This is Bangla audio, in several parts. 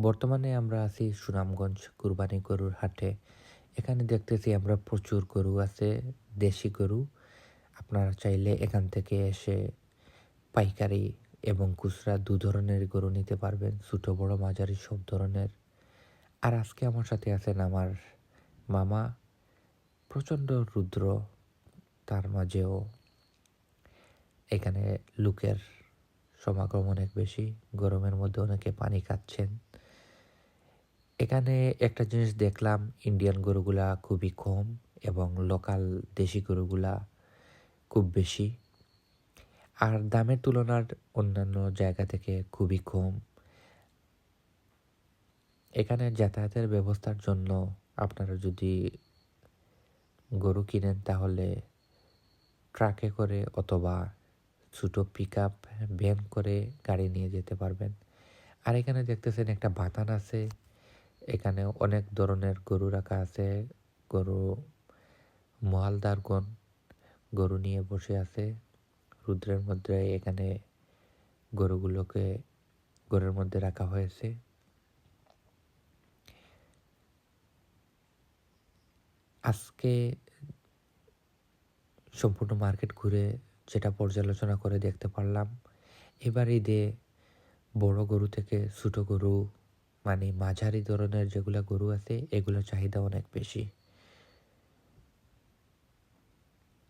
বর্তমানে আমরা আছি সুনামগঞ্জ কুরবানি গরুর হাটে। এখানে দেখতেছি আমরা প্রচুর গরু আছে, দেশি গরু। আপনারা চাইলে এখান থেকে এসে পাইকারি এবং খুচরা দু ধরনের গরু নিতে পারবেন, ছোটো, বড়, মাঝারি, সব ধরনের। আর আজকে আমার সাথে আছেন আমার মামা, প্রচণ্ড রুদ্র, তার মাঝেও এখানে লোকের সমাগম অনেক বেশি, গরমের মধ্যে অনেকে পানি খাচ্ছেন। এখানে একটা জিনিস দেখলাম ইন্ডিয়ান গরুগুলা খুবই কম এবং লোকাল দেশি গরুগুলা খুব বেশি। আর দামের তুলনার অন্যান্য জায়গা থেকে খুবই কম। এখানে যাতায়াতের ব্যবস্থার জন্য আপনারা যদি গরু কিনেন তাহলে ট্রাকে করে অথবা ছোটো পিক আপ ভ্যান করে গাড়ি নিয়ে যেতে পারবেন। আর এখানে দেখতেছেন একটা বাতান আছে এখানে অনেক ধরনের গরু রাখা আছে। গরু মহালদারগণ গরু নিয়ে বসে আছে। রুদ্রের মধ্যে এখানে গরুগুলোকে, গরুর মধ্যে রাখা হয়েছে। আজকে সম্পূর্ণ মার্কেট ঘুরে যেটা পর্যালোচনা করে দেখতে পারলাম, এবার ঈদে বড় গরু থেকে ছোটো গরু মানে মাঝারি ধরনের যেগুলো গরু আছে, এগুলোর চাহিদা অনেক বেশি।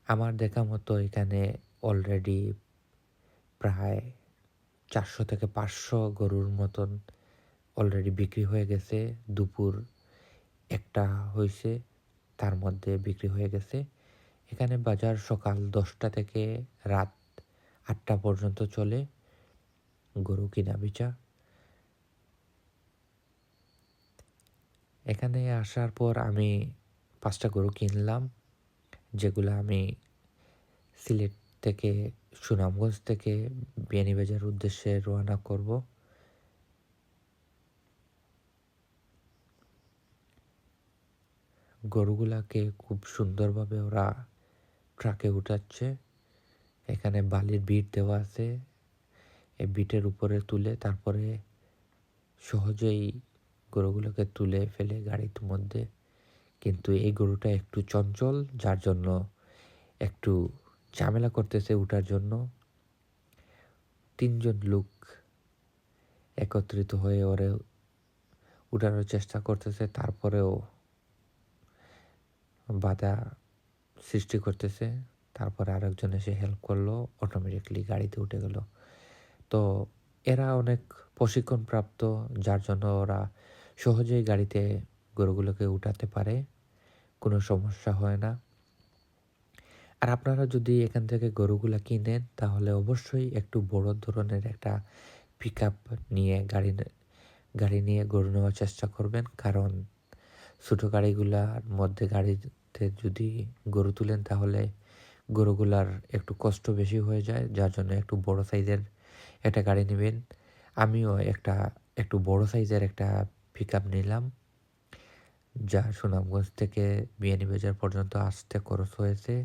আমার দেখা মতো এখানে অলরেডি প্রায় চারশো থেকে পাঁচশো গরুর মতন অলরেডি বিক্রি হয়ে গেছে। দুপুর একটা হয়েছে তার মধ্যে বিক্রি হয়ে গেছে। এখানে বাজার সকাল দশটা থেকে রাত আটটা পর্যন্ত চলে গরু কিনা বিচা এখানে আসার পর আমি পাঁচটা গরু কিনলাম, যেগুলো আমি সিলেট থেকে, সুনামগঞ্জ থেকে বিয়ানীবাজার উদ্দেশ্যে রওনা করব। গরুগুলাকে খুব সুন্দরভাবে ওরা ট্রাকে উঠাচ্ছে। এখানে বালির বিট দেওয়া আছে, এই বিটের উপরে তুলে তারপরে সহজেই গরুগুলোকে তুলে ফেলে গাড়ির মধ্যে। কিন্তু এই গরুটা একটু চঞ্চল, যার জন্য একটু ঝামেলা করতেছে উঠার জন্য। তিনজন লোক একত্রিত হয়ে ওরে উঠানোর চেষ্টা করতেছে, তারপরেও বাধা সৃষ্টি করতেছে। তারপরে আরেকজন এসে হেল্প করল অটোমেটিকলি গাড়িতে উঠে গেল। তো এরা অনেক প্রশিক্ষণ প্রাপ্ত যার জন্য ওরা সহজেই গাড়িতে গরুগুলোকে উঠাতে পারে, কোনো সমস্যা হয় না। আর আপনারা যদি এখান থেকে গরুগুলা কিনেন, তাহলে অবশ্যই একটু বড় ধরনের একটা পিক নিয়ে গাড়ি গাড়ি নিয়ে গরু নেওয়ার চেষ্টা করবেন। কারণ ছোটো গাড়িগুলার মধ্যে গাড়িতে যদি গরু তুলেন, তাহলে গরুগুলার একটু কষ্ট বেশি হয়ে যায়। যার জন্য একটু বড় সাইজের একটা গাড়ি নেবেন। আমিও একটা, একটু বড় সাইজের একটা পিক নিলাম। যা সুনামগঞ্জ থেকে বিয়ানীবাজার পর্যন্ত আসতে খরচ হয়েছে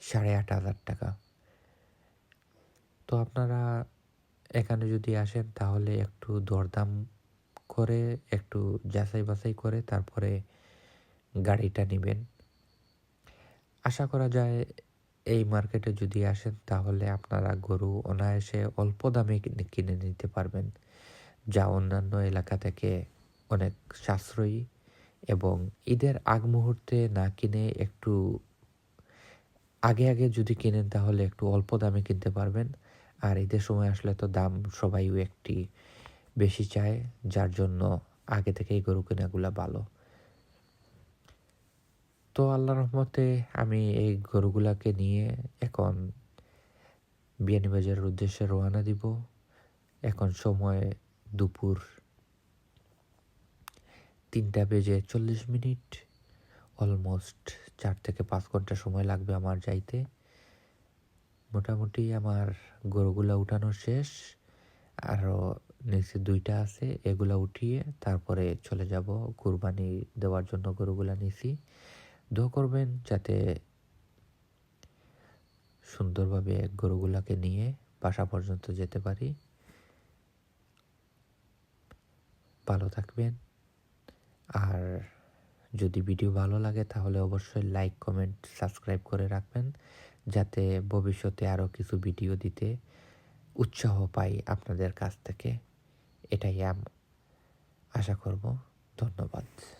সাড়ে আট হাজার টাকা। তো আপনারা এখানে যদি আসেন তাহলে একটু দরদাম করে, একটু যাচাই বাছাই করে তারপরে গাড়িটা নেবেন। আশা করা যায় এই মার্কেটে যদি আসেন তাহলে আপনারা গরু অনায়াসে অল্প দামে কিনে নিতে পারবেন। যা অন্যান্য এলাকা থেকে অনেক সাশ্রয়ী এবং ঈদের আগ মুহূর্তে না কিনে একটু আগে আগে যদি কিনেন তাহলে একটু অল্প দামে কিনতে পারবেন। আর ঈদের সময় আসলে তো দাম সবাই একটি বেশি চায়, যার জন্য আগে থেকেই গরু কেনাগুলা ভালো। তো আল্লাহ রহমতে আমি এই গরুগুলাকে নিয়ে এখন বিয়ানীবাজারের উদ্দেশ্যে রওনা দিব। এখন সময় দুপুর তিনটা বেজে চল্লিশ মিনিট। অলমোস্ট চার থেকে পাঁচ ঘণ্টা সময় লাগবে আমার যাইতে। মোটামুটি আমার গরুগুলা উঠানো শেষ। আরও নিচে দুইটা আছে, এগুলা উঠিয়ে তারপরে চলে যাব কুরবানি দেওয়ার জন্য গরুগুলা নিছি। দোয়া করবেন যাতে সুন্দরভাবে গরুগুলাকে নিয়ে বাসা পর্যন্ত যেতে পারি। ভালো থাকবেন। আর যদি ভিডিও ভালো লাগে, তাহলে অবশ্যই লাইক কমেন্ট সাবস্ক্রাইব করে রাখবেন, যাতে ভবিষ্যতে আরও কিছু ভিডিও দিতে উৎসাহ পাই আপনাদের কাছ থেকে। এটাই আম আশা করব। ধন্যবাদ।